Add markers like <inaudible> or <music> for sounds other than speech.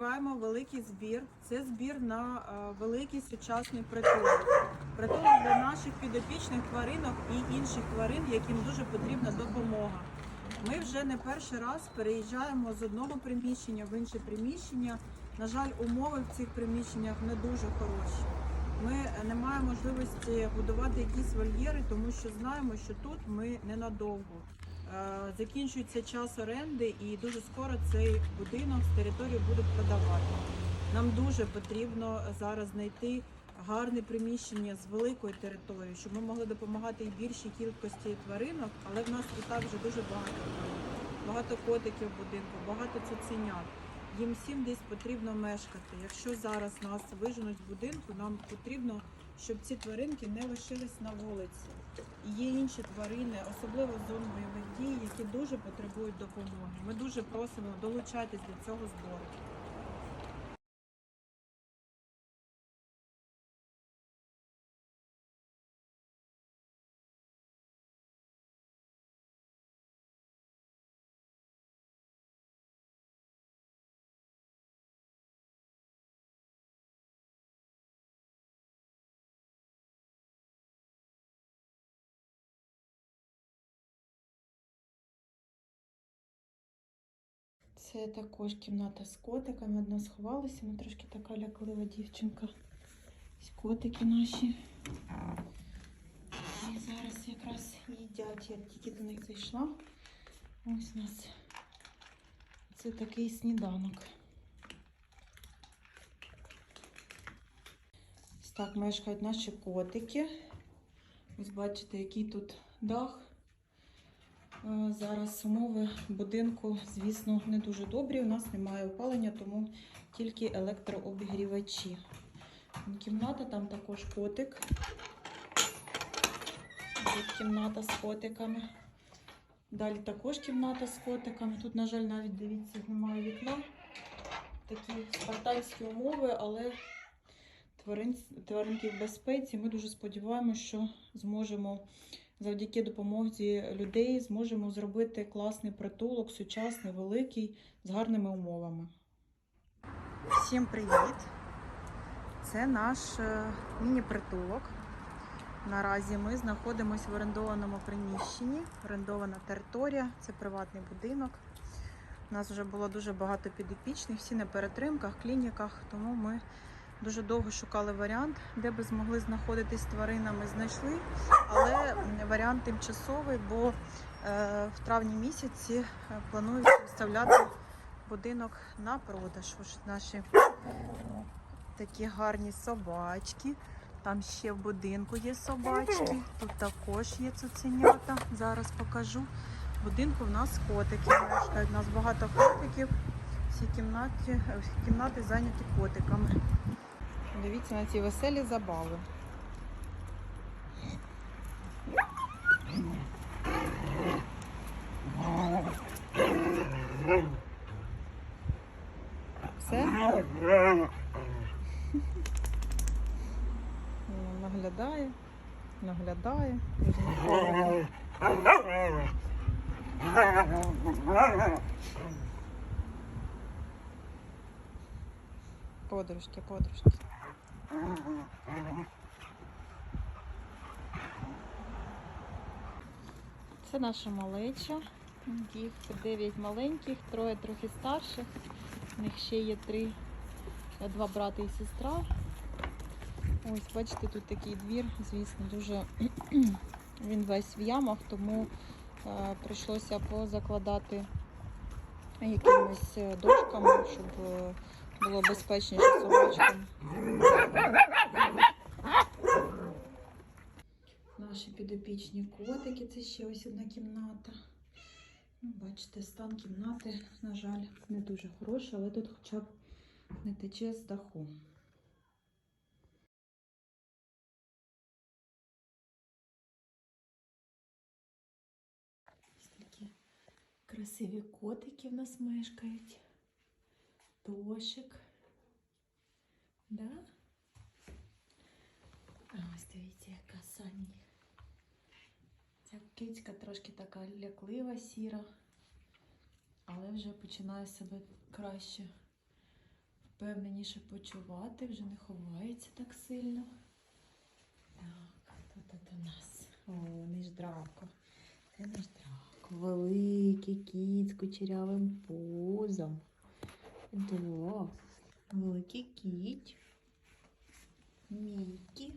Маємо великий збір. Це збір на е, великий сучасний притулок. Притулок для наших підопічних тваринок і інших тварин, яким дуже потрібна допомога. Ми вже не перший раз переїжджаємо з одного приміщення в інше приміщення. На жаль, умови в цих приміщеннях не дуже хороші. Ми не маємо можливості будувати якісь вольєри, тому що знаємо, що тут ми ненадовго. Е, Закінчується час оренди і дуже скоро цей будинок з території будуть продавати. Нам дуже потрібно зараз знайти гарне приміщення з великою територією, щоб ми могли допомагати і більшій кількості тваринок, але в нас і так вже дуже багато. Багато котиків в будинку, багато цуценят. Їм всім десь потрібно мешкати. Якщо зараз нас виженуть з будинку, нам потрібно, щоб ці тваринки не лишились на вулиці. І є інші тварини, особливо зон бойових дій, які дуже потребують допомоги. Ми дуже просимо долучатись до цього збору. Це також кімната з котиками. Одна сховалася, ми трошки така ляклива дівчинка. Ось котики наші. І зараз якраз їдять. Я тільки до них зайшла. Ось у нас це такий сніданок. Ось так мешкають наші котики. Ось бачите, який тут дах. Зараз умови будинку, звісно, не дуже добрі. У нас немає опалення, тому тільки електрообігрівачі. Кімната, там також котик. Тут кімната з котиками. Далі також кімната з котиками. Тут, на жаль, навіть дивіться, немає вікна. Такі спартанські умови, але тварин, тваринки в безпеці. Ми дуже сподіваємося, що зможемо завдяки допомозі людей зможемо зробити класний притулок, сучасний, великий, з гарними умовами. Всім привіт! Це наш е, міні-притулок. Наразі ми знаходимося в орендованому приміщенні, орендована територія, це приватний будинок. У нас вже було дуже багато підопічних, всі на перетримках, клініках, тому ми дуже довго шукали варіант, де би змогли знаходитись з тваринами. Знайшли, але варіант тимчасовий, бо е, в травні місяці е, планують виставляти будинок на продаж. Ось наші такі гарні собачки. Там ще в будинку є собачки. Тут також є цуценята. Зараз покажу. В будинку в нас котики. У нас багато котиків. Всі кімнаті, всі кімнати зайняті котиками. Дивіться на ці веселі забави. Все? Наглядає, наглядає. Подружки, подружки. Це наша малеча. Їх 9 маленьких, троє трохи старших. У них ще є три, два брати і сестра. Ось, бачите, тут такий двір, звісно, дуже <clears throat> він весь в ямах, тому е, прийшлося позакладати якимись е, дошками, щоб е, було безпечніше собачкам. Наші підопічні котики, це ще ось одна кімната. Ну, бачите, стан кімнати, на жаль, не дуже хороший, але тут хоча б не тече з даху. Ось такі красиві котики в нас мешкають. Тошик. Да? Ось дивіться, яка Сані. Ця кицька трошки така ляклива, сіра, але вже починає себе краще впевненіше почувати, вже не ховається так сильно. Так, хто тут у нас? О, наш драко. Це наш драко. Великий кіт з кучерявим пузом. Да. Великий кіт. Мікі.